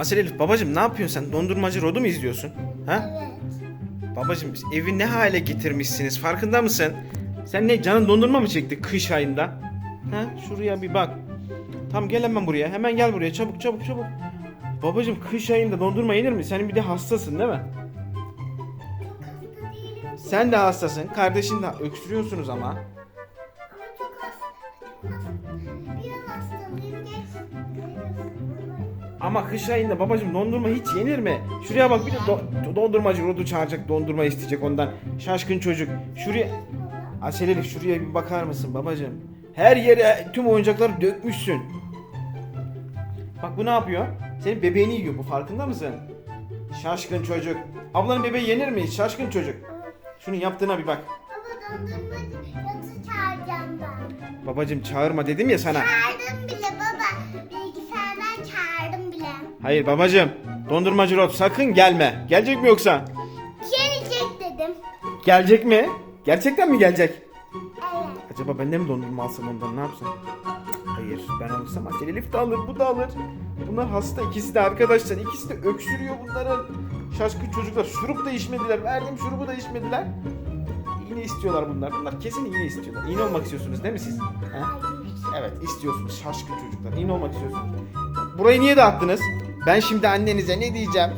Asel Elif babacım ne yapıyorsun sen? Dondurmacı Rod'u mu izliyorsun? Ha? Evet. Babacım biz evi ne hale getirmişsiniz farkında mısın? Sen ne canın dondurma mı çekti kış ayında? Ha? Şuraya bir bak. Tam gel hemen buraya. Hemen gel buraya çabuk çabuk çabuk. Babacım kış ayında dondurma yenir mi? Senin bir de hastasın değil mi? Sen de hastasın. Kardeşin de öksürüyorsunuz ama. Ama kış ayında babacım dondurma hiç yenir mi? Şuraya bak bir de do- dondurmacı Rod'u çağıracak dondurma isteyecek ondan. Şaşkın çocuk. Şuraya... Asel Elif şuraya bir bakar mısın babacım? Her yere tüm oyuncakları dökmüşsün. Bak bu ne yapıyor? Senin bebeğini yiyor bu farkında mısın? Şaşkın çocuk. Ablanın bebeği yenir mi? Şaşkın çocuk. Şunun yaptığına bir bak. Baba dondurmacı yatı çağıracağım ben. Babacım çağırma dedim ya sana. Çağırdım bile Hayır babacım. Dondurmacı Rod sakın gelme. Gelecek mi yoksa? Gelecek dedim. Gelecek mi? Gerçekten mi gelecek? Evet. Acaba ben de mi dondurma alsam ondan ne yapsam? Hayır ben alırsam Acel Elif de alır bu da alır. Bunlar hasta ikisi de arkadaşlar ikisi de öksürüyor bunların. Şaşkın çocuklar şurup da içmediler. Verdim şurubu da içmediler. İğne istiyorlar bunlar. Bunlar kesin iğne istiyorlar. İğne olmak istiyorsunuz değil mi siz? Ha? Evet istiyorsunuz şaşkın çocuklar. İğne olmak istiyorsunuz. Burayı niye dağıttınız? Ben şimdi annenize ne diyeceğim?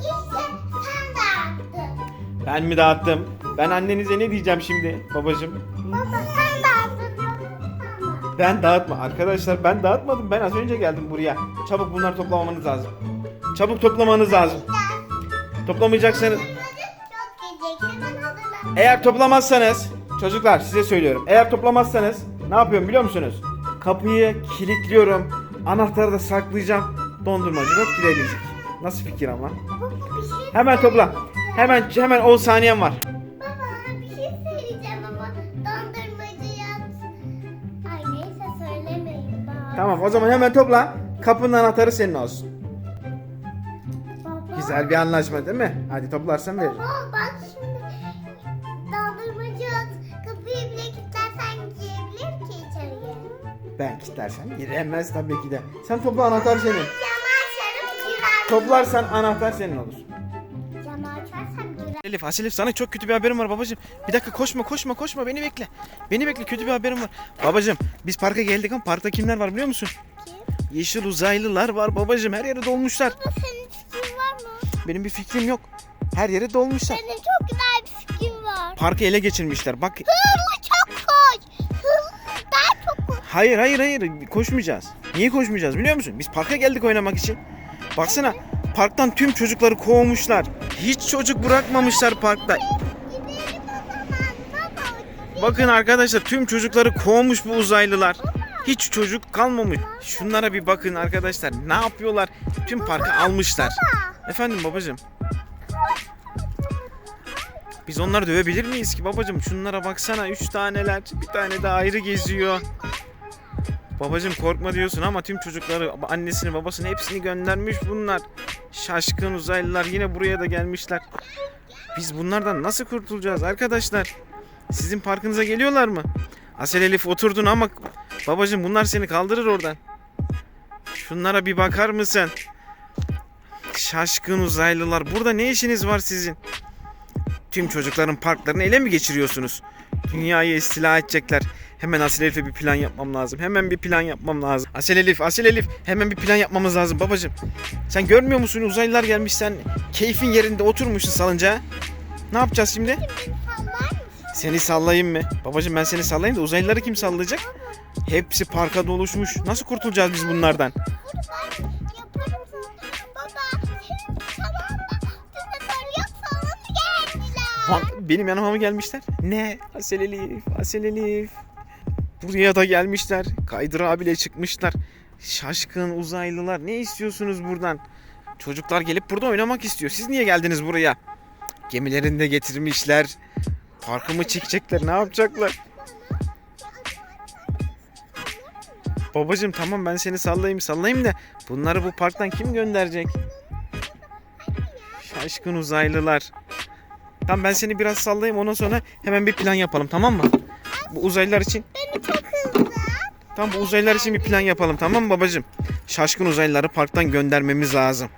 Ben mi dağıttım? Ben annenize ne diyeceğim şimdi babacım? Baba sen dağıttın. Ben dağıtma. Arkadaşlar ben dağıtmadım. Ben az önce geldim buraya. Çabuk bunları toplamanız lazım. Çabuk toplamanız lazım. Toplamayacaksanız eğer toplamazsanız çocuklar size söylüyorum. Eğer toplamazsanız ne yapıyorum biliyor musunuz? Kapıyı kilitliyorum. Anahtarı da saklayacağım. Dondurmacı da girebilecek. Nasıl fikir ama? Hemen topla. Hemen hemen 10 saniyen var. Baba bir şey söyleyeceğim ama dondurmacı yat. Ay neyse söylemeyin baba. Tamam o zaman hemen topla. Kapının anahtarı senin olsun. Baba. Güzel bir anlaşma değil mi? Hadi toplarsan veririm. Baba bak şimdi dondurmacı yat. Kapıyı bile kilitlersen girebilir ki içeriye. Ben kilitlersem giremez tabii ki de. Sen topla anahtar senin. Girer. Toplarsan anahtar senin olur. Camı açarsam girer. Elif, Asil Elif sana çok kötü bir haberim var babacığım. Bir dakika koşma koşma koşma beni bekle. Beni bekle kötü bir haberim var. Babacığım biz parka geldik ama parkta kimler var biliyor musun? Kim? Yeşil uzaylılar var babacığım her yere dolmuşlar. Baba senin fikrin var mı? Benim bir fikrim yok. Her yere dolmuşlar. Benim çok güzel bir fikrim var. Parkı ele geçirmişler. Bak Hızlı çok koş. Hızlı daha çok koş. hayır hayır hayır koşmayacağız. Niye koşmayacağız biliyor musun? Biz parka geldik oynamak için. Baksana parktan tüm çocukları kovmuşlar. Hiç çocuk bırakmamışlar parkta. Bakın arkadaşlar tüm çocukları kovmuş bu uzaylılar. Hiç çocuk kalmamış. Şunlara bir bakın arkadaşlar. Ne yapıyorlar? Tüm parkı almışlar. Efendim babacığım. Biz onları dövebilir miyiz ki babacığım? Şunlara baksana. Üç taneler. Bir tane de ayrı geziyor. Babacığım korkma diyorsun ama tüm çocukları, annesini, babasını hepsini göndermiş bunlar. Şaşkın uzaylılar yine buraya da gelmişler. Biz bunlardan nasıl kurtulacağız arkadaşlar? Sizin parkınıza geliyorlar mı? Asel Elif oturdun ama babacığım bunlar seni kaldırır oradan. Şunlara bir bakar mısın? Şaşkın uzaylılar. Burada ne işiniz var sizin? Tüm çocukların parklarını ele mi geçiriyorsunuz? Dünyayı istila edecekler. Hemen Asel Elif'e bir plan yapmam lazım. Hemen bir plan yapmam lazım. Asel Elif, Asel Elif hemen bir plan yapmamız lazım babacığım. Sen görmüyor musun uzaylılar gelmiş sen keyfin yerinde oturmuşsun salıncağa. Ne yapacağız şimdi? Seni sallayayım mı? Babacığım ben seni sallayayım da uzaylıları kim sallayacak? Hepsi parka doluşmuş. Nasıl kurtulacağız biz bunlardan? Benim yanıma mı gelmişler? Ne? Asel Elif, Asel Elif. Buraya da gelmişler. Kaydırağa bile çıkmışlar. Şaşkın uzaylılar. Ne istiyorsunuz buradan? Çocuklar gelip burada oynamak istiyor. Siz niye geldiniz buraya? Gemilerini de getirmişler. Parkımı çekecekler. Ne yapacaklar? Babacım tamam ben seni sallayayım sallayayım da bunları bu parktan kim gönderecek? Şaşkın uzaylılar. Tamam ben seni biraz sallayayım ondan sonra hemen bir plan yapalım tamam mı? Bu uzaylılar için Beni çok hızlı. Tamam bu uzaylılar için bir plan yapalım tamam mı babacım? Şaşkın uzaylıları parktan göndermemiz lazım.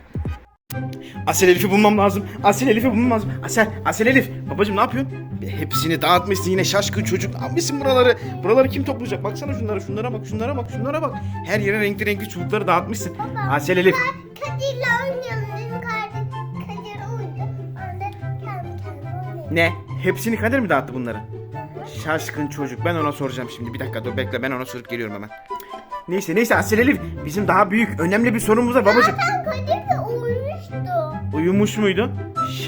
Asel Elif'i bulmam lazım. Asel Elif'i bulmam lazım. Asel, Asel Elif. Babacım ne yapıyorsun? Hepsini dağıtmışsın yine şaşkın çocuk. Almışsın buraları. Buraları kim toplayacak? Baksana şunlara, şunlara bak, şunlara bak, şunlara bak. Her yere renkli renkli çubukları dağıtmışsın. Asel Elif. Kadir'le oynayalım dedim kardeşim. Kadir uyudu. Ben de kendi kendime oynayayım. Ne? Hepsini Kadir mi dağıttı bunları? Şaşkın çocuk. Ben ona soracağım şimdi. Bir dakika dur bekle ben ona sorup geliyorum hemen. Neyse neyse Asel Elif. Bizim daha büyük, önemli bir sorunumuz var babacım. Zaten Kadir de uyumuştu. Uyumuş muydun?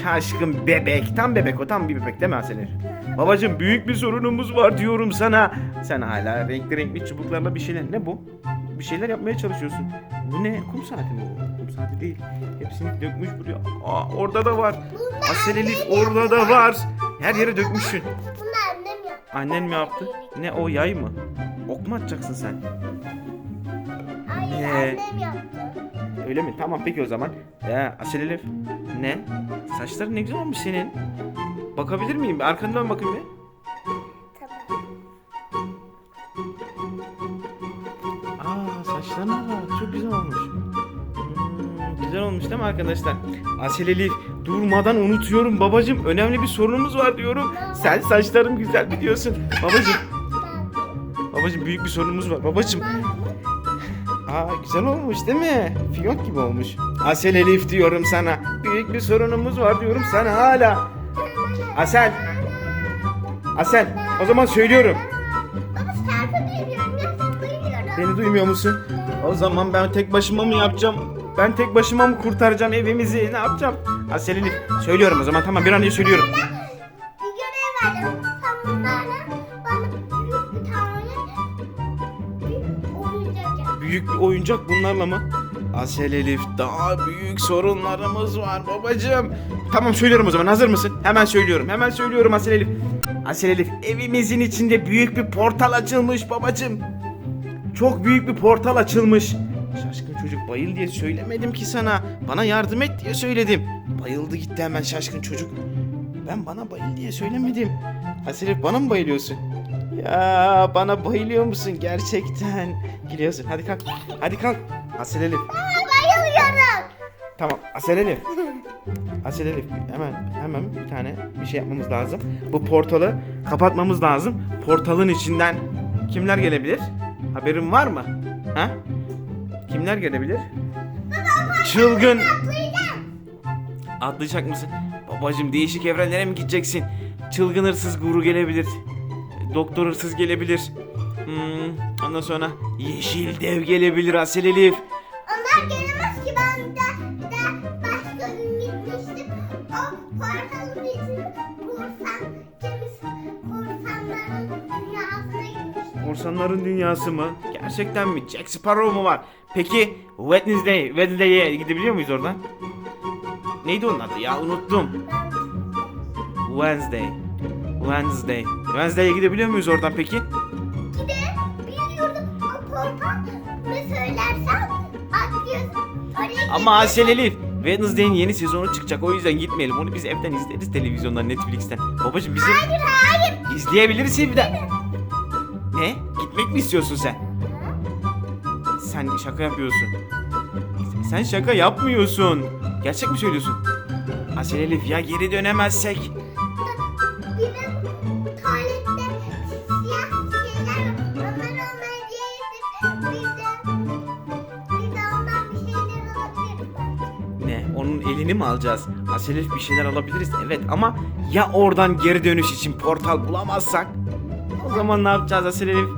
Şaşkın bebek. Tam bebek o tam bir bebek değil mi Asel Elif? Babacım büyük bir sorunumuz var diyorum sana. Sen hala renkli renkli çubuklarla bir şeyler. Ne bu? Bir şeyler yapmaya çalışıyorsun. Bu ne? Kum saati mi bu? Kum saati değil. Hepsini dökmüş buraya. Aa orada da var. Asel Elif orada da var. Her yere dökmüşsün. Annen mi yaptı? Ne o yay mı? Ok mu atacaksın sen? Hayır Ee, annem yaptı. Öyle mi? Tamam peki o zaman. Ya Asel Elif. Ne? Saçların ne güzel olmuş senin. Bakabilir miyim? Arkandan bakayım bir. Tamam. Aa saçlarına bak. Çok güzel olmuş. Hmm, güzel olmuş değil mi arkadaşlar? Asel Elif durmadan unutuyorum babacım. Önemli bir sorunumuz var diyorum. Sen saçlarım güzel mi diyorsun? Babacım. Babacım büyük bir sorunumuz var. Babacım. Aa güzel olmuş değil mi? Fiyonk gibi olmuş. Asel Elif diyorum sana. Büyük bir sorunumuz var diyorum sana hala. Asel. Asel. O zaman söylüyorum. Beni duymuyor musun? O zaman ben tek başıma mı yapacağım? Ben tek başıma mı kurtaracağım evimizi? Ne yapacağım? Asel Elif. Söylüyorum o zaman tamam bir an önce söylüyorum. Bir görev verdim. Bunlarla bana büyük bir tane bir oyuncak yap. Büyük bir oyuncak bunlarla mı? Asel Elif daha büyük sorunlarımız var babacığım. Tamam söylüyorum o zaman hazır mısın? Hemen söylüyorum hemen söylüyorum Asel Elif. Asel Elif evimizin içinde büyük bir portal açılmış babacığım. Çok büyük bir portal açılmış. Şaşkın çocuk bayıl diye söylemedim ki sana. Bana yardım et diye söyledim. Bayıldı gitti hemen şaşkın çocuk. Ben bana bayıl diye söylemedim. Elif bana mı bayılıyorsun? Ya bana bayılıyor musun gerçekten? Geliyorsun hadi kalk. Hadi kalk. Asel Elif. Aa, bayılıyorum. Tamam Asel Elif. Asel Elif hemen hemen bir tane bir şey yapmamız lazım. Bu portalı kapatmamız lazım. Portalın içinden kimler gelebilir? Haberin var mı? Ha? Kimler gelebilir? Çılgın. Atlayacak mısın? Babacım değişik evrenlere mi gideceksin? Çılgın hırsız guru gelebilir. Doktor hırsız gelebilir. Hmm, ondan sonra yeşil dev gelebilir Asel Elif. Onlar gelemez ki ben de, de başka gün gitmiştim. O portalın içine korsan, korsanların dünyasına gitmiştim. Korsanların dünyası mı? Gerçekten mi? Jack Sparrow mu var? Peki Wednesday, Wednesday'e gidebiliyor muyuz oradan? Neydi onun adı ya unuttum. Wednesday. Wednesday. Wednesday'e gidebiliyor muyuz oradan peki? Gidebiliyordum o portal ne söylersen atlıyorsun. Oraya Ama gidiyorsun. Asel Elif. Wednesday'in yeni sezonu çıkacak o yüzden gitmeyelim. Onu biz evden izleriz televizyondan Netflix'ten. Babacım bizim Hayır hayır. izleyebiliriz evden. Ne? Gitmek mi istiyorsun sen? Sen şaka yapıyorsun. Sen şaka yapmıyorsun. Gerçek mi söylüyorsun? Asel Elif ya geri dönemezsek? Benim tuvalette siyah şeyler var. Onlar olmayı yedim. Bir de, bir de ondan bir şeyler alabilirim belki. Ne? Onun elini mi alacağız? Asel Elif bir şeyler alabiliriz evet ama ya oradan geri dönüş için portal bulamazsak? O zaman ne yapacağız Asel Elif?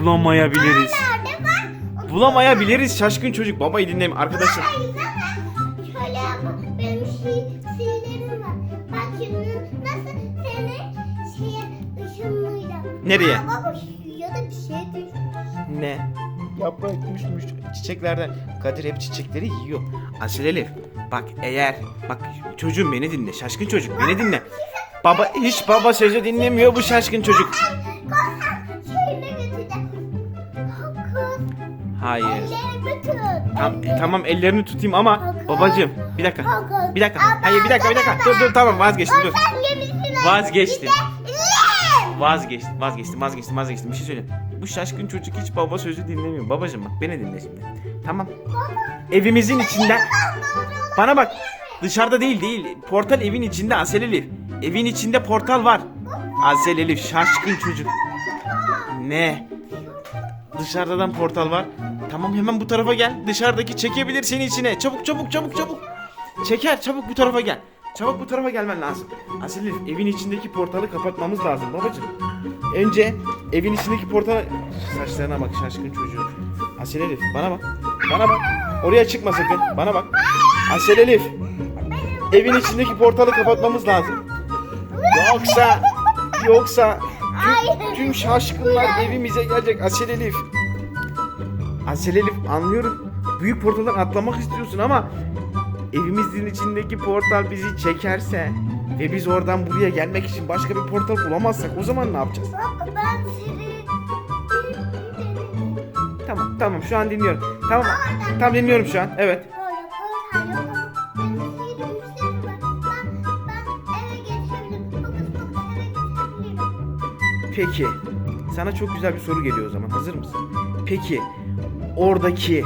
Bulamayabiliriz. Nerede var? O Bulamayabiliriz şaşkın çocuk. Babayı dinleme arkadaşlar. Hayır Nereye? Aa, baba ya da bir şey düşmüş. Ne? Yaprak düşmüş çiçeklerden. Kadir hep çiçekleri yiyor. Asel Elif bak eğer bak çocuğum beni dinle şaşkın çocuk beni dinle. Baba hiç baba sözü dinlemiyor bu şaşkın çocuk. Hayır. Tam, e, tamam ellerini tutayım ama babacığım bir dakika. Bir dakika. Hayır bir dakika bir dakika. Dur dur tamam vazgeçtim dur. Vazgeçtim. Vazgeçtim vazgeçtim vazgeçtim vazgeçtim bir şey söyle. Bu şaşkın çocuk hiç baba sözü dinlemiyor. Babacığım bak beni dinle şimdi. Tamam. Evimizin içinden Bana bak. Dışarıda değil değil. Portal evin içinde Asel Elif. Evin içinde portal var. Asel Elif şaşkın çocuk. Ne? Dışarıdan portal var. Tamam hemen bu tarafa gel. Dışarıdaki çekebilir seni içine. Çabuk çabuk çabuk çabuk. Çeker çabuk bu tarafa gel. Çabuk bu tarafa gelmen lazım. Asel Elif evin içindeki portalı kapatmamız lazım babacığım. Önce evin içindeki portal... Saçlarına bak şaşkın çocuğu. Asel Elif bana bak. Bana bak. Oraya çıkma sakın. Bana bak. Asel Elif. Evin içindeki portalı kapatmamız lazım. Yoksa... Yoksa... Tüm, tüm şaşkınlar evimize gelecek Asel Elif. Asel Elif anlıyorum. Büyük portaldan atlamak istiyorsun ama evimizin içindeki portal bizi çekerse ve biz oradan buraya gelmek için başka bir portal bulamazsak o zaman ne yapacağız? Baba ben seni Tamam tamam şu an dinliyorum. Tamam tamam dinliyorum şu an. Evet. Peki. Sana çok güzel bir soru geliyor o zaman. Hazır mısın? Peki oradaki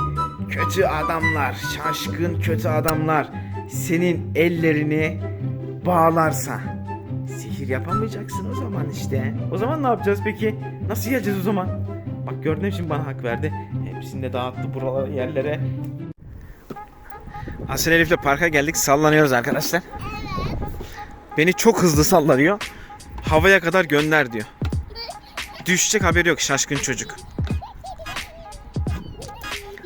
kötü adamlar, şaşkın kötü adamlar senin ellerini bağlarsa sihir yapamayacaksın o zaman işte. O zaman ne yapacağız peki? Nasıl yiyeceğiz o zaman? Bak gördün mü şimdi bana hak verdi. Hepsini de dağıttı buralara yerlere. Asel Elif'le parka geldik sallanıyoruz arkadaşlar. Beni çok hızlı sallanıyor. Havaya kadar gönder diyor. Düşecek haberi yok şaşkın çocuk.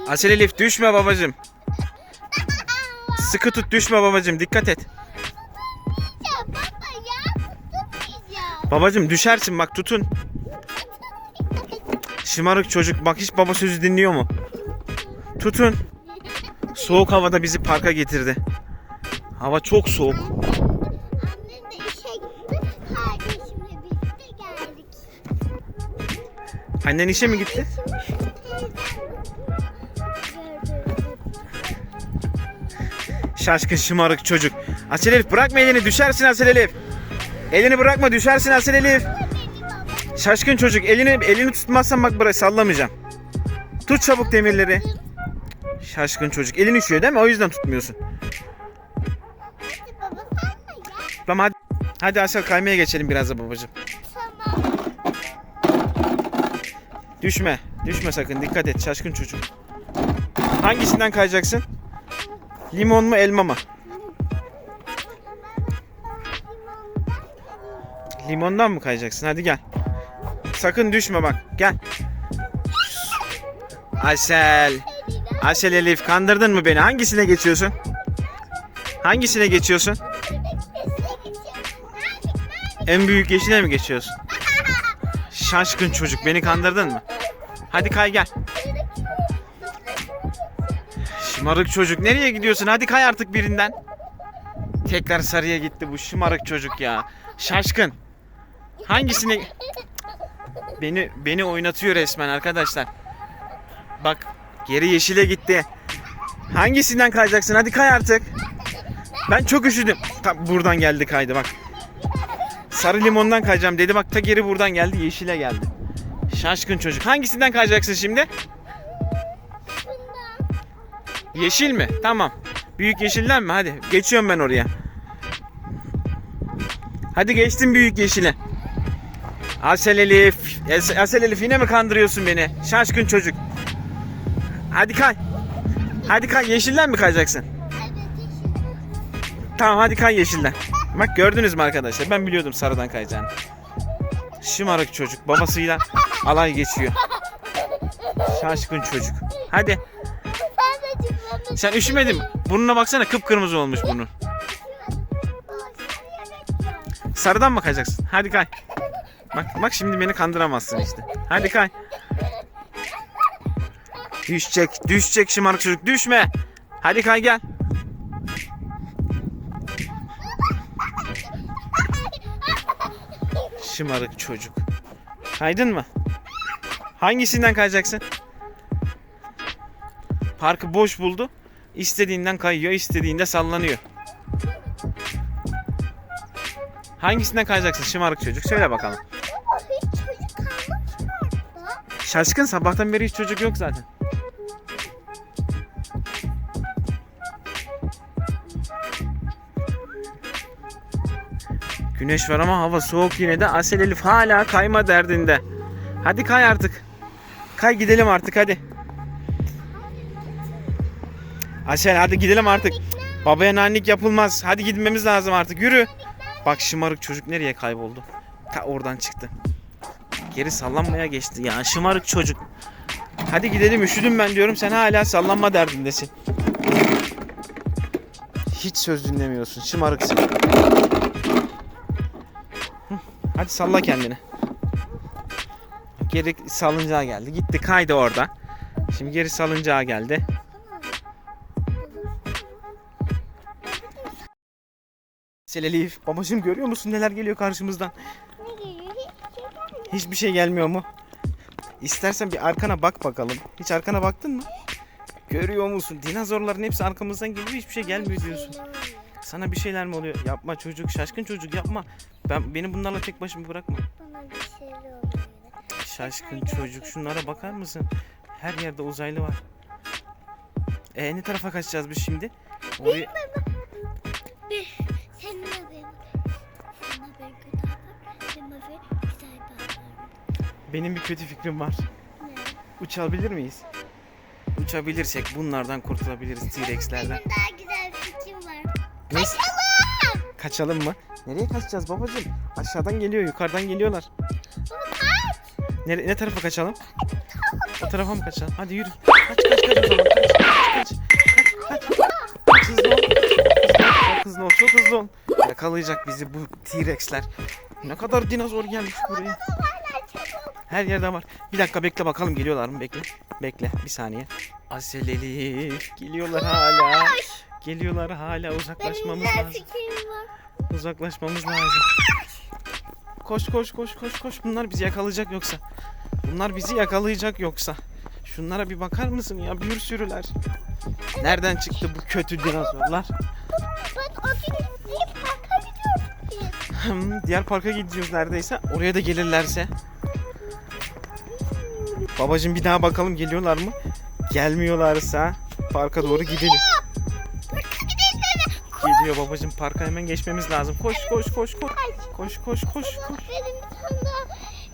Asel Elif düşme babacım. Sıkı tut düşme babacım dikkat et. Babacım düşersin bak tutun. Şımarık çocuk bak hiç baba sözü dinliyor mu? Tutun. Soğuk havada bizi parka getirdi. Hava çok soğuk. Annen işe mi gitti? Şaşkın şımarık çocuk. Asel Elif bırakma elini düşersin Asel Elif. Elini bırakma düşersin Asel Elif. Şaşkın çocuk elini elini tutmazsan bak bırak sallamayacağım. Tut çabuk demirleri. Şaşkın çocuk elin üşüyor değil mi? O yüzden tutmuyorsun. Tamam hadi. Hadi Asel kaymaya geçelim biraz da babacığım. Düşme. Düşme sakın dikkat et şaşkın çocuk. Hangisinden kayacaksın? Limon mu elma mı? Limondan mı kayacaksın? Hadi gel. Sakın düşme bak. Gel. Asel. Asel Elif kandırdın mı beni? Hangisine geçiyorsun? Hangisine geçiyorsun? En büyük yeşile mi geçiyorsun? Şaşkın çocuk beni kandırdın mı? Hadi kay gel. Şımarık çocuk nereye gidiyorsun? Hadi kay artık birinden. Tekrar sarıya gitti bu şımarık çocuk ya. Şaşkın. Hangisini beni beni oynatıyor resmen arkadaşlar. Bak geri yeşile gitti. Hangisinden kayacaksın? Hadi kay artık. Ben çok üşüdüm. Tam buradan geldi kaydı bak. Sarı limondan kayacağım dedi. Bak ta geri buradan geldi yeşile geldi. Şaşkın çocuk. Hangisinden kayacaksın şimdi? Yeşil mi? Tamam. Büyük yeşilden mi? Hadi. Geçiyorum ben oraya. Hadi geçtim büyük yeşile. Asel Elif. Asel Elif yine mi kandırıyorsun beni? Şaşkın çocuk. Hadi kay. Hadi kay. Yeşilden mi kayacaksın? Tamam hadi kay yeşilden. Bak gördünüz mü arkadaşlar? Ben biliyordum sarıdan kayacağını. Şımarık çocuk babasıyla alay geçiyor. Şaşkın çocuk. Hadi. Sen üşümedin? Burnuna baksana kıpkırmızı olmuş burnun. Sarıdan mı kayacaksın? Hadi kay. Bak bak şimdi beni kandıramazsın işte. Hadi kay. Düşecek, düşecek şımarık çocuk. Düşme. Hadi kay gel. Şımarık çocuk. Kaydın mı? Hangisinden kayacaksın? Parkı boş buldu. İstediğinden kayıyor, istediğinde sallanıyor. Hangisinden kayacaksın şımarık çocuk? Söyle bakalım. Şaşkın sabahtan beri hiç çocuk yok zaten. Güneş var ama hava soğuk yine de Asel Elif hala kayma derdinde. Hadi kay artık. Kay gidelim artık hadi. Asel hadi gidelim artık. Babaya nanik yapılmaz. Hadi gitmemiz lazım artık. Yürü. Bak şımarık çocuk nereye kayboldu? Ta oradan çıktı. Geri sallanmaya geçti ya. Şımarık çocuk. Hadi gidelim üşüdüm ben diyorum. Sen hala sallanma derdindesin. Hiç söz dinlemiyorsun. Şımarıksın. Hadi salla kendini. Geri salıncağa geldi. Gitti kaydı orada. Şimdi geri salıncağa geldi. Selelif babacığım görüyor musun neler geliyor karşımızdan? Ne geliyor? Hiç şey gelmiyor. Hiçbir şey gelmiyor mu? İstersen bir arkana bak bakalım. Hiç arkana baktın mı? Görüyor musun? Dinozorların hepsi arkamızdan geliyor hiçbir şey gelmiyor diyorsun. Sana bir şeyler mi oluyor? Yapma çocuk, şaşkın çocuk yapma. Ben beni bunlarla tek başıma bırakma. Bana bir şeyler oluyor. Şaşkın çocuk, şunlara bakar mısın? Her yerde uzaylı var. E ne tarafa kaçacağız biz şimdi? Oraya... Benim bir kötü fikrim var. Ne? Uçabilir miyiz? Uçabilirsek bunlardan kurtulabiliriz T-Rex'lerden. Benim daha güzel bir fikrim var. Neyse. Kaçalım mı? Nereye kaçacağız babacığım? Aşağıdan geliyor, yukarıdan geliyorlar. Nere, ne tarafa kaçalım? O tarafa mı kaçalım? Hadi yürü. Kaç kaç kaç o zaman. Kaç kaç kaç. Kaç kaç. Hızlı ol. Çok hızlı ol. Çok hızlı ol. Yakalayacak bizi bu T-Rex'ler. Ne kadar dinozor gelmiş buraya. Her yerde var. Bir dakika bekle bakalım geliyorlar mı? Bekle. Bekle bir saniye. Asel Elif. Geliyorlar hala. Geliyorlar hala Benim uzaklaşmamız güzel lazım. Uzaklaşmamız lazım. Koş koş koş koş koş. Bunlar bizi yakalayacak yoksa. Bunlar bizi yakalayacak yoksa. Şunlara bir bakar mısın ya? Bir sürüler. Nereden çıktı bu kötü dinozorlar? Hmm, Diğer parka gidiyoruz neredeyse. Oraya da gelirlerse. Babacım bir daha bakalım geliyorlar mı? Gelmiyorlarsa parka doğru gidelim. Geliyor babacım parka hemen geçmemiz lazım. Koş koş koş koş. Koş koş koş koş. Benim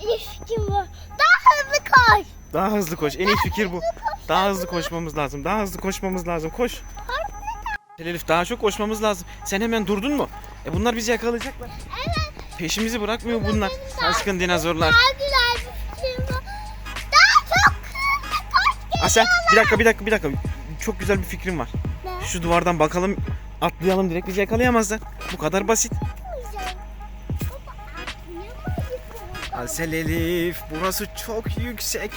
iyi fikrim var. Daha hızlı koş. Daha hızlı koş. En iyi fikir bu. Daha hızlı koşmamız lazım. Daha hızlı koşmamız lazım. Koş. Elif daha çok koşmamız lazım. Sen hemen durdun mu? E bunlar bizi yakalayacaklar. Evet. Peşimizi bırakmıyor bunlar. Şaşkın dinozorlar. Daha Asel bir dakika bir dakika bir dakika. Çok güzel bir fikrim var. Ne? Şu duvardan bakalım atlayalım direkt bizi yakalayamazlar. Bu kadar basit. Baba. Asel Elif burası çok yüksek.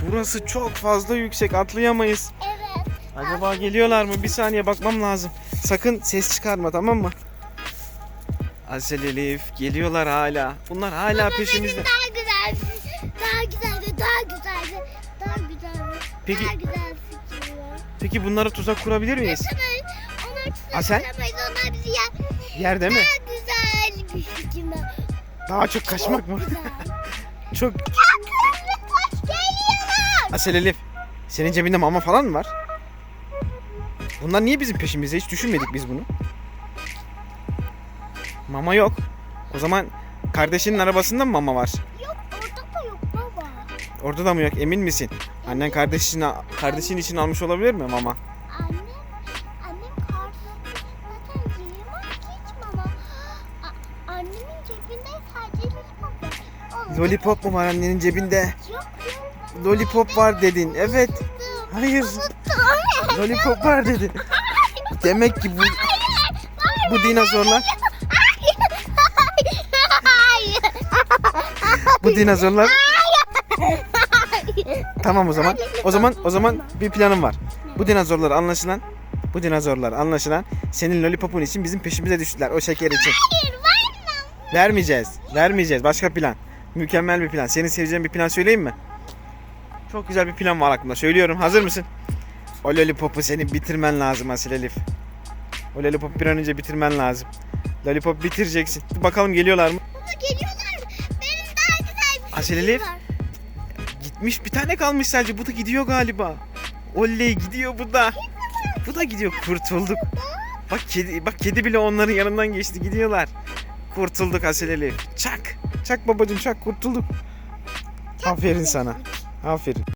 Burası çok fazla yüksek atlayamayız. Evet. Acaba geliyorlar mı? Bir saniye bakmam lazım. Sakın ses çıkarma tamam mı? Asel Elif geliyorlar hala. Bunlar hala peşimizde. Benim daha Peki- daha güzel var. Peki bunlara tuzak kurabilir miyiz? Onlar kuramayız, onlar bizi yer. Yerde mi? Daha güzel bir fikrim var. Daha çok kaçmak mı? Güzel. Çok. Koş geliyorlar. Asel Elif senin cebinde mama falan mı var? Bunlar niye bizim peşimizde? Hiç düşünmedik biz bunu. Mama yok. O zaman kardeşinin arabasında mı mama var? Orada da mı yok? Emin misin? Annen kardeşine kardeşin için almış olabilir mi mama? Annem, annem kartı zaten yiyemez ki hiç mama. A- annemin cebinde sadece lollipop var. Lollipop mu var annenin cebinde? Yok yok. Lollipop var dedin. Evet. Hayır. Lollipop var dedi. Demek ki bu bu dinozorlar bu dinozorlar Tamam o zaman. O zaman o zaman bir planım var. Bu dinozorlar anlaşılan bu dinozorlar anlaşılan senin lollipopun için bizim peşimize düştüler o şeker için. Vermeyeceğiz. Vermeyeceğiz. Başka plan. Mükemmel bir plan. Senin seveceğin bir plan söyleyeyim mi? Çok güzel bir plan var aklımda. Söylüyorum. Hazır mısın? O lollipopu senin bitirmen lazım Asil Elif. O lollipopu bir an önce bitirmen lazım. Lollipop bitireceksin. Bakalım geliyorlar mı? Baba geliyorlar. Benim daha güzel bir Asil Elif. var. Gitmiş bir tane kalmış sadece. Bu da gidiyor galiba. Oley gidiyor bu da. Bu da gidiyor. Kurtulduk. Bak kedi bak kedi bile onların yanından geçti. Gidiyorlar. Kurtulduk Asil Elif. Çak. Çak babacım çak kurtulduk. Aferin sana. Aferin.